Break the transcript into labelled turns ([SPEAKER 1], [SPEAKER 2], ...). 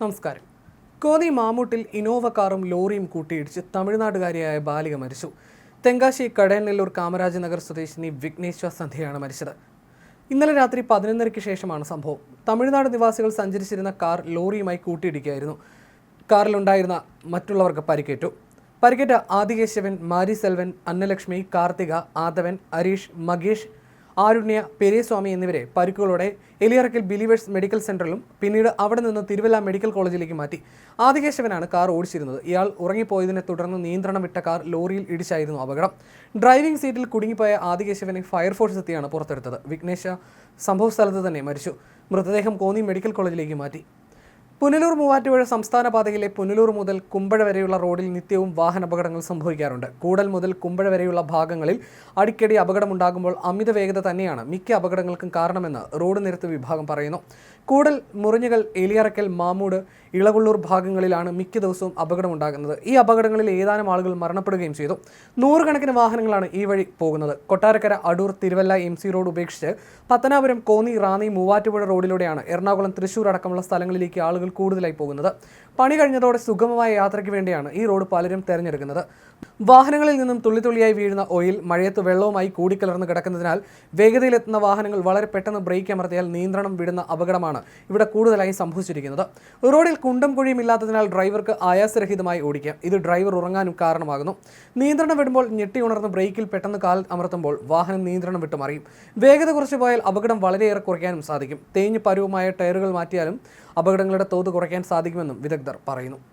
[SPEAKER 1] നമസ്കാരം. കോന്നി മാമൂട്ടിൽ ഇനോവ കാറും ലോറിയും കൂട്ടിയിടിച്ച് തമിഴ്നാടുകാരിയായ ബാലിക മരിച്ചു. തെങ്കാശി കടയനെല്ലൂർ കാമരാജ് നഗർ സ്വദേശിനി വിഘ്നേശ്വർ സന്ധ്യയാണ് മരിച്ചത്. ഇന്നലെ രാത്രി പതിനൊന്നരയ്ക്ക് ശേഷമാണ് സംഭവം. തമിഴ്നാട് നിവാസികൾ സഞ്ചരിച്ചിരുന്ന കാർ ലോറിയുമായി കൂട്ടിയിടിക്കുകയായിരുന്നു. കാറിലുണ്ടായിരുന്ന മറ്റുള്ളവർക്ക് പരിക്കേറ്റു. പരിക്കേറ്റ ആദികേശവൻ മാരി സെൽവൻ അന്നലക്ഷ്മി കാർത്തിക ആദവൻ അരീഷ് മകേഷ് ആരുണ്യ പെരിയസ്വാമി എന്നിവരെ പരിക്കുകളോടെ എലിയറക്കൽ ബിലീവേഴ്സ് മെഡിക്കൽ സെന്ററിലും പിന്നീട് അവിടെ നിന്ന് തിരുവല്ല മെഡിക്കൽ കോളേജിലേക്ക് മാറ്റി. ആദികേശവനാണ് കാർ ഓടിച്ചിരുന്നത്. ഇയാൾ ഉറങ്ങിപ്പോയതിനെ തുടർന്ന് നിയന്ത്രണം വിട്ട കാർ ലോറിയിൽ ഇടിച്ചായിരുന്നു അപകടം. ഡ്രൈവിംഗ് സീറ്റിൽ കുടുങ്ങിപ്പോയ ആദികേശവനെ ഫയർഫോഴ്സ് എത്തിയാണ് പുറത്തെടുത്തത്. വിഘ്നേശ സംഭവ സ്ഥലത്ത് തന്നെ മരിച്ചു. മൃതദേഹം കോന്നി മെഡിക്കൽ കോളേജിലേക്ക് മാറ്റി. പുനലൂർ മൂവാറ്റുപുഴ സംസ്ഥാന പാതയിലെ പുനലൂർ മുതൽ കുമ്പഴ വരെയുള്ള റോഡിൽ നിത്യവും വാഹനാപകടങ്ങൾ സംഭവിക്കാറുണ്ട്. കൂടൽ മുതൽ കുമ്പഴ വരെയുള്ള ഭാഗങ്ങളിൽ അടിക്കടി അപകടമുണ്ടാകുമ്പോൾ അമിത വേഗത തന്നെയാണ് മിക്ക അപകടങ്ങൾക്കും കാരണമെന്ന് റോഡ് നിരത്ത് വിഭാഗം പറയുന്നു. കൂടൽ മുറിഞ്ഞുകൾ എലിയറക്കൽ മാമൂട് ഇളവുള്ളൂർ ഭാഗങ്ങളിലാണ് മിക്ക ദിവസവും അപകടമുണ്ടാകുന്നത്. ഈ അപകടങ്ങളിൽ ഏതാനും ആളുകൾ മരണപ്പെടുകയും ചെയ്തു. നൂറുകണക്കിന് വാഹനങ്ങളാണ് ഈ വഴി പോകുന്നത്. Kottarakkara Adoor Thiruvalla M C road ഉപേക്ഷിച്ച് പത്തനാപുരം കോന്നി റാന്നി മൂവാറ്റുപുഴ റോഡിലൂടെയാണ് എറണാകുളം തൃശൂർ അടക്കമുള്ള സ്ഥലങ്ങളിലേക്ക് ആളുകൾ കൂടുതലായി പോകുന്നത്. പണി കഴിഞ്ഞതോടെ സുഗമമായ യാത്രയ്ക്ക് വേണ്ടിയാണ് ഈ റോഡ് പലരും തെരഞ്ഞെടുക്കുന്നത്. വാഹനങ്ങളിൽ നിന്നും തുള്ളിത്തുള്ളിയായി വീഴുന്ന ഓയിൽ മഴയത്ത് വെള്ളവുമായി കൂടിക്കലർന്ന് കിടക്കുന്നതിനാൽ വേഗതയിലെത്തുന്ന വാഹനങ്ങൾ വളരെ പെട്ടെന്ന് ബ്രേക്ക് അമർത്തിയാൽ നിയന്ത്രണം വിടുന്ന അപകടമാണ് ഇവിടെ കൂടുതലായി സംഭവിച്ചിരിക്കുന്നത്. റോഡിൽ കുണ്ടും കുഴിയും ഇല്ലാത്തതിനാൽ ഡ്രൈവർക്ക് ആയാസരഹിതമായി ഓടിക്കാം. ഇത് ഡ്രൈവർ ഉറങ്ങാനും കാരണമാകുന്നു. നിയന്ത്രണം വിടുമ്പോൾ ഞെട്ടി ഉണർന്ന് ബ്രേക്കിൽ പെട്ടെന്ന് കാൽ അമർത്തുമ്പോൾ വാഹനം നിയന്ത്രണം വിട്ടു മറിയും വേഗത കുറച്ച് പോയാൽ അപകടം വളരെയേറെ കുറയ്ക്കാനും സാധിക്കും. തേഞ്ഞ് പരുവമായ ടയറുകൾ മാറ്റിയാലും അപകടങ്ങളുടെ തോത് കുറയ്ക്കാൻ സാധിക്കുമെന്നും വിദഗ്ധർ പറയുന്നു